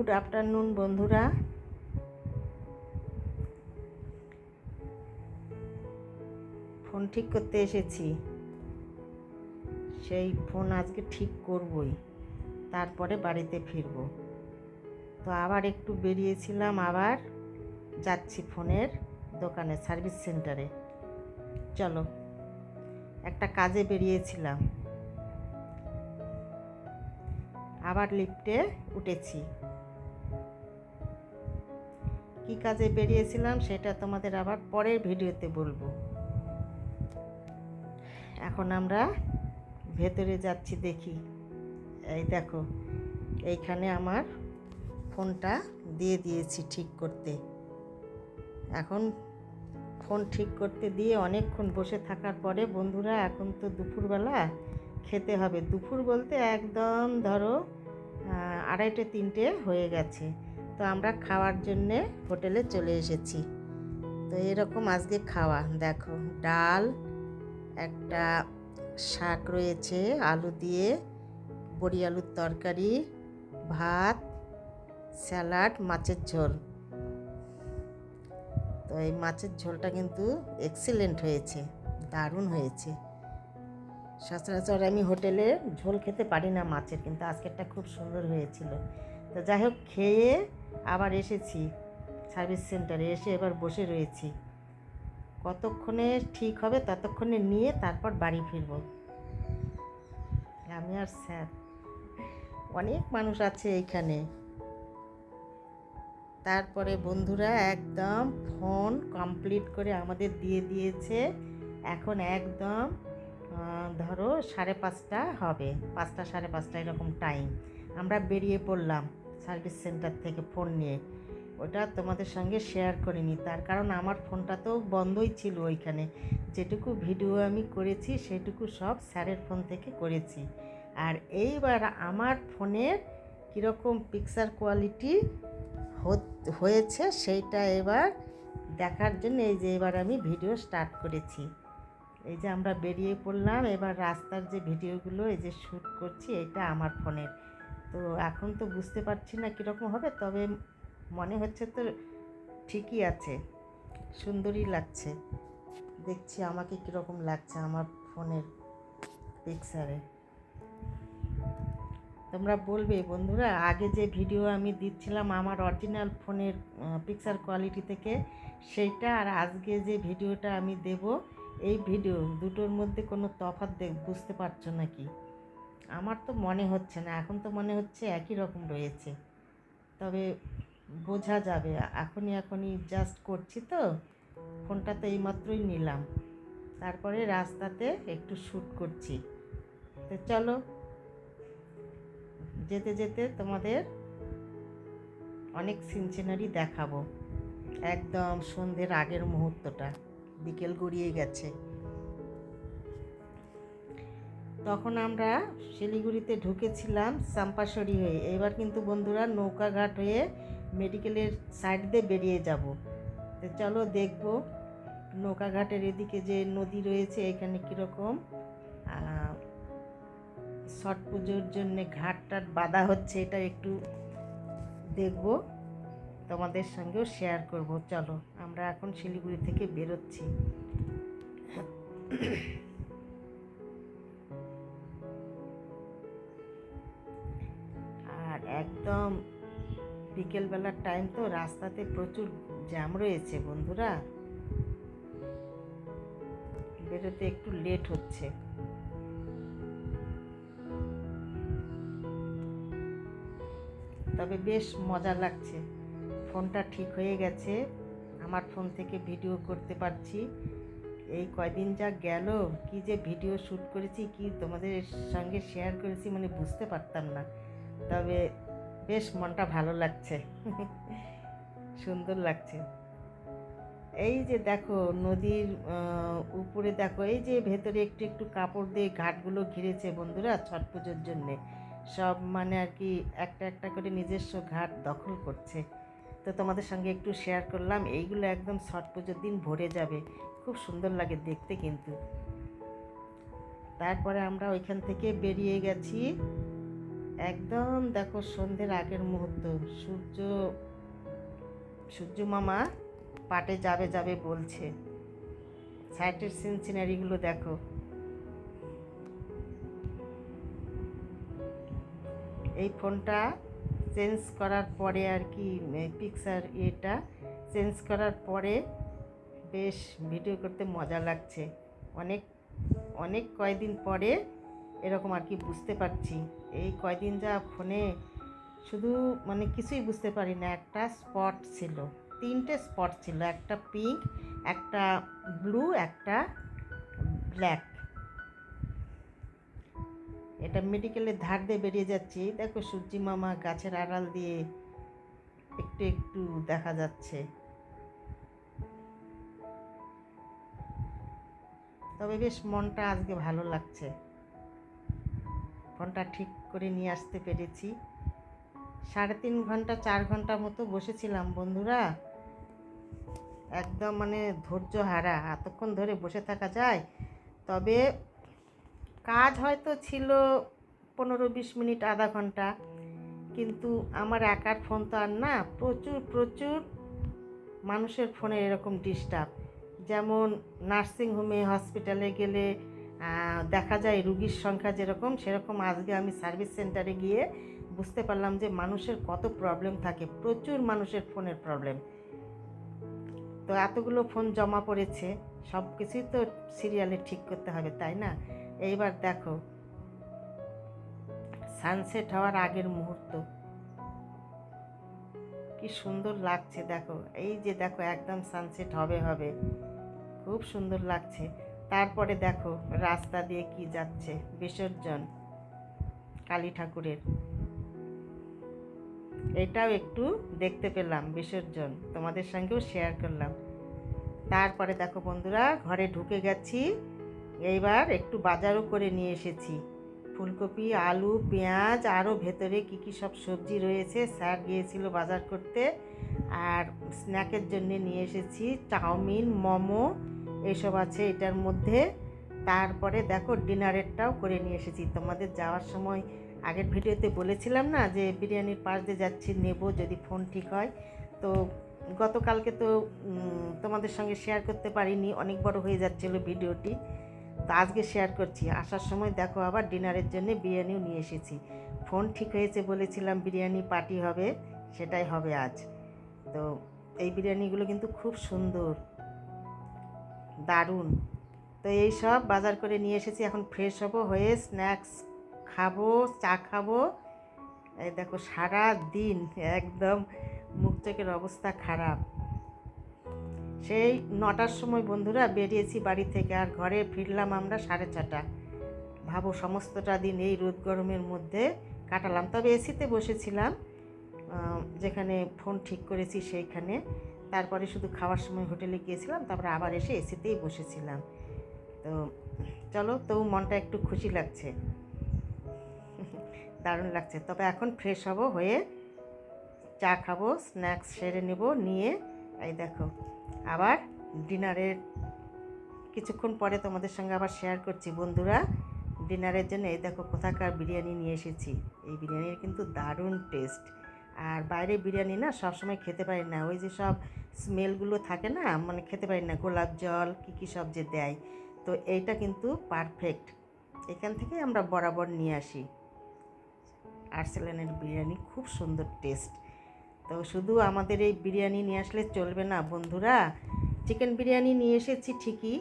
Good afternoon, বন্ধুরা। Phone ঠিক করতে এসেছি। সেই ফোন আজকে ঠিক করবই। তারপরে বাড়িতে ফিরব। তো আবার একটু বেরিয়েছিলাম, আবার যাচ্ছি ফোনের দোকানে, সার্ভিস সেন্টারে। চলো, একটা কাজে বেরিয়েছিলাম। আবার লিফটে উঠেছি। কি কাজে বেরিয়েছিলাম সেটা তোমাদের আবার পরের ভিডিওতে বলব। এখন আমরা ভেতরে যাচ্ছি দেখি। এই দেখো, এইখানে আমার ফোনটা দিয়ে দিয়েছি ঠিক করতে। এখন ফোন ঠিক করতে দিয়ে অনেকক্ষণ বসে থাকার পরে বন্ধুরা, এখন তো দুপুরবেলা, খেতে হবে। দুপুর বলতে একদম ধরো আড়াইটে, তিনটে হয়ে গেছে। তো আমরা খাওয়ার জন্যে হোটেলে চলে এসেছি। তো এরকম আজকে খাওয়া। দেখো, ডাল, একটা শাক রয়েছে, আলু দিয়ে বড়ি আলুর তরকারি, ভাত, স্যালাড, মাছের ঝোল। তো এই মাছের ঝোলটা কিন্তু এক্সিলেন্ট হয়েছে, দারুণ হয়েছে। সচরাচর আমি হোটেলে ঝোল খেতে পারি না মাছের, কিন্তু আজকেরটা খুব সুন্দর হয়েছিল। তো যাই হোক, খেয়ে আবার এসেছি, সার্ভিস সেন্টারে এসে এবার বসে রয়েছি। কতক্ষণে ঠিক হবে ততক্ষণে নিয়ে তারপর বাড়ি ফিরবো। আমি আর স্যার, অনেক মানুষ আছে এইখানে তারপরে বন্ধুরা একদম ফোন কমপ্লিট করে আমাদের দিয়ে দিয়েছে। এখন একদম ধরো সাড়ে পাঁচটা হবে, পাঁচটা সাড়ে পাঁচটা এরকম টাইম। আমরা বেরিয়ে পড়লাম। সার্ভিস সেন্টার থেকে ফোন নিয়ে। ওটা তোমাদের সঙ্গে শেয়ার করিনি। তার কারণ আমার ফোনটা তো বন্ধই ছিল ওইখানে। যেটুকু ভিডিও আমি করেছি, সেটুকু সব স্যারের ফোন থেকে করেছি। আর এইবার আমার ফোনের কীরকম পিকচার কোয়ালিটি হয়েছে, সেইটা এবার দেখার জন্য এই যে এবার আমি ভিডিও স্টার্ট করেছি। এই যে আমরা বেরিয়ে পড়লাম, এবার রাস্তার যে ভিডিওগুলো এই যে শ্যুট করছি, এটা আমার ফোনের। তো এখন তো বুঝতে পারছি না কীরকম হবে, তবে মনে হচ্ছে তো ঠিকই আছে, সুন্দরই লাগছে। দেখছি আমাকে কীরকম লাগছে আমার ফোনের পিকচারে তোমরা বলবে, বন্ধুরা, আগে যে ভিডিও আমি দিচ্ছিলাম আমার অরিজিনাল ফোনের পিকচার কোয়ালিটি থেকে, সেইটা আর আজকে যে ভিডিওটা আমি দেব, এই ভিডিও দুটোর মধ্যে কোনো তফাৎ দেখ বুঝতে পারছ নাকি? আমার তো মনে হচ্ছে না, এখন তো মনে হচ্ছে একই রকম রয়েছে। তবে বোঝা যাবে, এখনই এখনই জাস্ট করছি তো। ফোনটা তো এইমাত্রই নিলাম। তারপরে রাস্তাতে একটু শ্যুট করছি। তো চলো, যেতে যেতে তোমাদের অনেক সিনসিনারি দেখাবো। একদম সন্ধ্যের আগের মুহূর্তটা, বিকেল গড়িয়ে গেছে। তখন আমরা শিলিগুড়িতে ঢুকেছিলাম চাম্পাশরি হয়ে। এবার কিন্তু বন্ধুরা নৌকাঘাট হয়ে মেডিকেলের সাইড দিয়ে বেরিয়ে যাব। তো চলো দেখব নৌকাঘাটের এদিকে যে নদী রয়েছে, এখানে কীরকম। ছট পুজোর জন্যে ঘাট টাট বাঁধা হচ্ছে, এটা একটু দেখব। তোমাদের সঙ্গেও শেয়ার করব। চলো, আমরা এখন শিলিগুড়ি থেকে বেরোচ্ছি। একদম বিকেলবেলার টাইম তো, রাস্তাতে প্রচুর জ্যাম রয়েছে বন্ধুরা। বেরোতে একটু লেট হচ্ছে। তবে বেশ মজা লাগছে। ফোনটা ঠিক হয়ে গেছে। আমার ফোন থেকে ভিডিও করতে পারছি। এই কয়দিন যা গেল, কি যে ভিডিও শ্যুট করেছি, কি তোমাদের সঙ্গে শেয়ার করেছি মানে বুঝতে পারতাম না। তবে বেশ মনটা ভালো লাগছে। সুন্দর লাগছে। এই যে দেখো নদীর উপরে দেখো, এই যে ভেতরে একটু একটু কাপড় দিয়ে ঘাটগুলো ঘিরেছে বন্ধুরা ছট পুজোর জন্যে। সব মানে আর কি একটা একটা করে নিজস্ব ঘাট দখল করছে। তো তোমাদের সঙ্গে একটু শেয়ার করলাম, এইগুলো একদম ছট পুজোর দিন ভরে যাবে। খুব সুন্দর লাগে দেখতে কিন্তু। তারপরে আমরা ওইখান থেকে বেরিয়ে গেছি। একদম দেখো সন্ধ্যের আগের মুহূর্ত। সূর্য সূর্য মামা পাটে যাবে যাবে বলছে। সাইটের সিন সিনারিগুলো দেখো। এই ফোনটা চেঞ্জ করার পরে আর কি পিকচার এটা চেঞ্জ করার পরে বেশ ভিডিও করতে মজা লাগছে। অনেক অনেক কয়দিন পরে এরকম আর কি বুঝতে পারছি। এই কয়দিন যা ফোনে শুধু মানে কিছুই বুঝতে পারি না, একটা স্পট ছিল, তিনটে স্পট ছিল, একটা পিঙ্ক একটা ব্লু একটা ব্ল্যাক এটা মেডিকেলের ধার দিয়ে বেরিয়ে যাচ্ছি। দেখো সূর্যি মামা গাছের আড়াল দিয়ে একটু একটু দেখা যাচ্ছে। তবে বেশ মনটা আজকে ভালো লাগছে। ফোনটা ঠিক করে নিয়ে আসতে পেরেছি। সাড়ে তিন ঘণ্টা, চার ঘণ্টা মতো বসেছিলাম বন্ধুরা। একদম মানে ধৈর্য হারা, এতক্ষণ ধরে বসে থাকা যায়। তবে কাজ হয়তো ছিল পনেরো বিশ মিনিট, আধা ঘণ্টা। কিন্তু আমার একার ফোন তো আর না, প্রচুর প্রচুর মানুষের ফোনে এরকম ডিস্টার্ব। যেমন নার্সিংহোমে, হসপিটালে গেলে দেখা যায় রুগীর সংখ্যা যেরকম, সেরকম আজকে আমি সার্ভিস সেন্টারে গিয়ে বুঝতে পারলাম যে মানুষের কত প্রবলেম থাকে, প্রচুর মানুষের ফোনের প্রবলেম তো এতগুলো ফোন জমা পড়েছে সব কিছুই তো সিরিয়ালে ঠিক করতে হবে, তাই না? এইবার দেখো সানসেট হওয়ার আগের মুহূর্ত। কি সুন্দর লাগছে, দেখো, এই যে দেখো, একদম সানসেট হবে হবে, খুব সুন্দর লাগছে। তারপরে দেখো রাস্তা দিয়ে কি যাচ্ছে, বিসর্জন কালী ঠাকুরের। এটাও একটু দেখতে পেলাম, বিসর্জন। তোমাদের সঙ্গেও শেয়ার করলাম। তারপরে দেখো বন্ধুরা, ঘরে ঢুকে গেছি। এইবার একটু বাজারও করে নিয়ে এসেছি। ফুলকপি, আলু, পেঁয়াজ আরও ভেতরে কী কী সব সবজি রয়েছে, স্যার গিয়েছিল বাজার করতে। আর স্ন্যাকের জন্য নিয়ে এসেছি, চাউমিন, মোমো এইসব আছে এটার মধ্যে। তারপরে দেখো ডিনারেরটাও করে নিয়ে এসেছি। তোমাদের যাওয়ার সময় আগের ভিডিওতে বলেছিলাম না যে বিরিয়ানির পাশ দিয়ে যাচ্ছি, নেব যদি ফোন ঠিক হয়। তো গতকালকে তো তোমাদের সঙ্গে শেয়ার করতে পারিনি, অনেক বড় হয়ে যাচ্ছিল ভিডিওটি। তো আজকে শেয়ার করছি। আসার সময় দেখো আবার ডিনারের জন্য বিরিয়ানিও নিয়ে এসেছি। ফোন ঠিক হয়েছে বলেছিলাম বিরিয়ানি পার্টি হবে, সেটাই হবে আজ। তো এই বিরিয়ানিগুলো কিন্তু খুব সুন্দর। দারুণ। তো এই সব বাজার করে নিয়ে এসেছি, এখন ফ্রেশ হব, হয়ে স্ন্যাক্স খাব, চা খাব। এই দেখো সারা দিন একদম মুখ চোখের অবস্থা খারাপ। সেই নটার সময় বন্ধুরা বেরিয়েছি বাড়ি থেকে, আর ঘরে ফিরলাম আমরা সাড়ে ছটা। ভাবো সমস্তটা দিন এই রোদ গরমের মধ্যে কাটালাম। তবে এসিতে বসেছিলাম যেখানে ফোন ঠিক করেছি সেইখানে। তারপরে শুধু খাওয়ার সময় হোটেলে গিয়েছিলাম, তারপরে আবার এসে এসিতেই বসেছিলাম। তো চলো তবু মনটা একটু খুশি লাগছে। দারুণ লাগছে। তবে এখন ফ্রেশ হব, হয়ে চা খাব স্ন্যাক্স সেরে নেব, নিয়ে, এই দেখো, আবার ডিনারের কিছুক্ষণ পরে তোমাদের সঙ্গে আবার শেয়ার করছি। বন্ধুরা, ডিনারের জন্য এই দেখো কোথাকার বিরিয়ানি নিয়ে এসেছি। এই বিরিয়ানির কিন্তু দারুণ টেস্ট আর বাইরে বিরিয়ানি না সবসময় খেতে পারি না। ওই যে সব স্মেলগুলো থাকে না মানে খেতে পারি না, গোলাপ জল, কী কী সব যে দেয়, তো এইটা কিন্তু পারফেক্ট এখান থেকে আমরা বরাবর নিয়ে আসি। আর্সেলানের বিরিয়ানি খুব সুন্দর টেস্ট তো শুধু আমাদের এই বিরিয়ানি নিয়ে আসলে চলবে না, বন্ধুরা। চিকেন বিরিয়ানি নিয়ে এসেছি ঠিকই,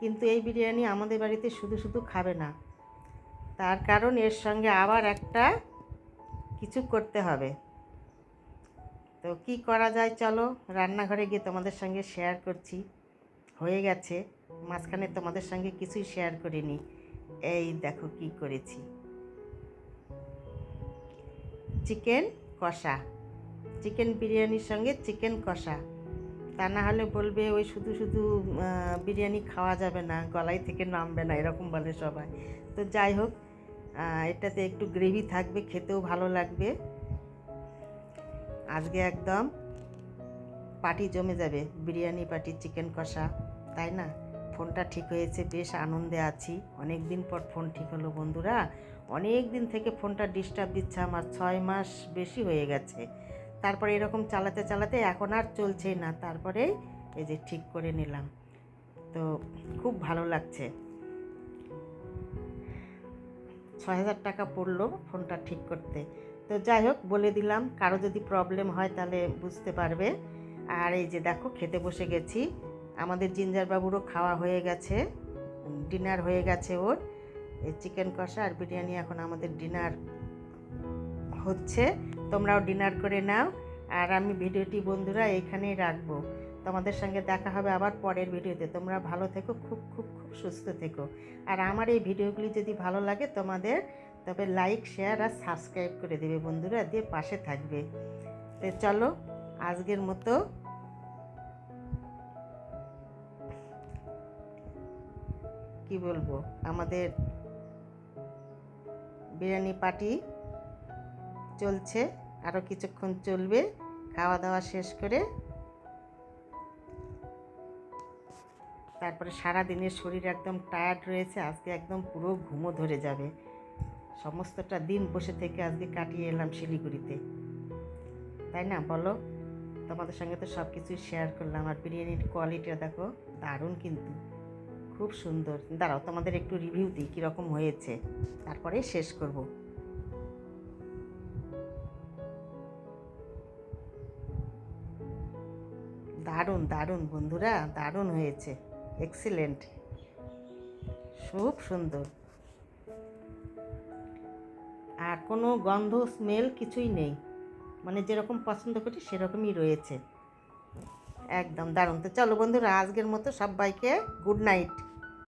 কিন্তু এই বিরিয়ানি আমাদের বাড়িতে শুধু শুধু খাবে না। তার কারণ এর সঙ্গে আবার একটা কিছু করতে হবে। তো কি করা যায় চলো, রান্নাঘরে গিয়ে তোমাদের সঙ্গে শেয়ার করছি। হয়ে গেছে, মাঝখানে তোমাদের সঙ্গে কিছুই শেয়ার করিনি। এই দেখো কি করেছি। চিকেন কষা। চিকেন বিরিয়ানির সঙ্গে চিকেন কষা। তা না হলে বলবে ওই শুধু শুধু বিরিয়ানি খাওয়া যাবে না, গলায় থেকে নামবে না, এরকম বলে সবাই। তো যাই হোক এটাতে একটু গ্রেভি থাকবে, খেতেও ভালো লাগবে। আজকে একদম পার্টি জমে যাবে। বিরিয়ানি পার্টি, চিকেন কষা, তাই না? ফোনটা ঠিক হয়েছে, বেশ আনন্দে আছি। অনেক দিন পর ফোন ঠিক হলো বন্ধুরা। অনেক দিন থেকে ফোনটা ডিস্টার্ব দিচ্ছে আমার, ছয় মাস বেশি হয়ে গেছে। তারপরে এরকম চালাতে চালাতে এখন আর চলছেই না। তারপরে এই যে ঠিক করে নিলাম। তো খুব ভালো লাগছে। ছয় হাজার টাকা পড়ল ফোনটা ঠিক করতে। তো যাই হোক, বলে দিলাম, কারও যদি প্রবলেম হয় তাহলে বুঝতে পারবে। আর এই যে দেখো, খেতে বসে গেছি। আমাদের জিঞ্জার বাবুরও খাওয়া হয়ে গেছে ডিনার হয়ে গেছে ওর। এই চিকেন কষা আর বিরিয়ানি এখন আমাদের ডিনার হচ্ছে। তোমরাও ডিনার করে নাও। আর আমি ভিডিওটি, বন্ধুরা, এইখানেই রাখব। তোমাদের সঙ্গে দেখা হবে আবার পরের ভিডিওতে। তোমরা ভালো থেকো, খুব খুব খুব সুস্থ থেকো। আর আমার এই ভিডিওগুলি যদি ভালো লাগে তোমাদের তবে লাইক শেয়ার আর সাবস্ক্রাইব করে দেবে বন্ধুরা, দিয়ে পাশে থাকবে। তো চলো, আজকের মতো। কি বলব? আমাদের বিরিয়ানি পার্টি চলছে আরও কিছুক্ষণ চলবে খাওয়া দাওয়া শেষ করে। তারপরে সারা দিনের শরীর একদম টায়ার্ড রয়েছে, আজকে একদম পুরো ঘুমো ধরে যাবে। সমস্তটা দিন বসে থেকে আজকে কাটিয়ে এলাম শিলিগুড়িতে। তাই না? বলো। তোমাদের সঙ্গে তো সব কিছুই শেয়ার করলাম। আর বিরিয়ানির কোয়ালিটিটা দেখো, দারুণ কিন্তু। খুব সুন্দর। দাঁড়াও, তোমাদের একটু রিভিউ দিই কীরকম হয়েছে। তারপরে শেষ করব। দারুণ দারুণ বন্ধুরা, দারুণ হয়েছে। এক্সিলেন্ট খুব সুন্দর। কোনো গন্ধ স্মেল কিছুই নেই। মানে যেরকম পছন্দ করি সেরকমই রয়েছে। একদম দারুণ। তো চলো বন্ধুরা, আজকের মতো সবাইকে গুড নাইট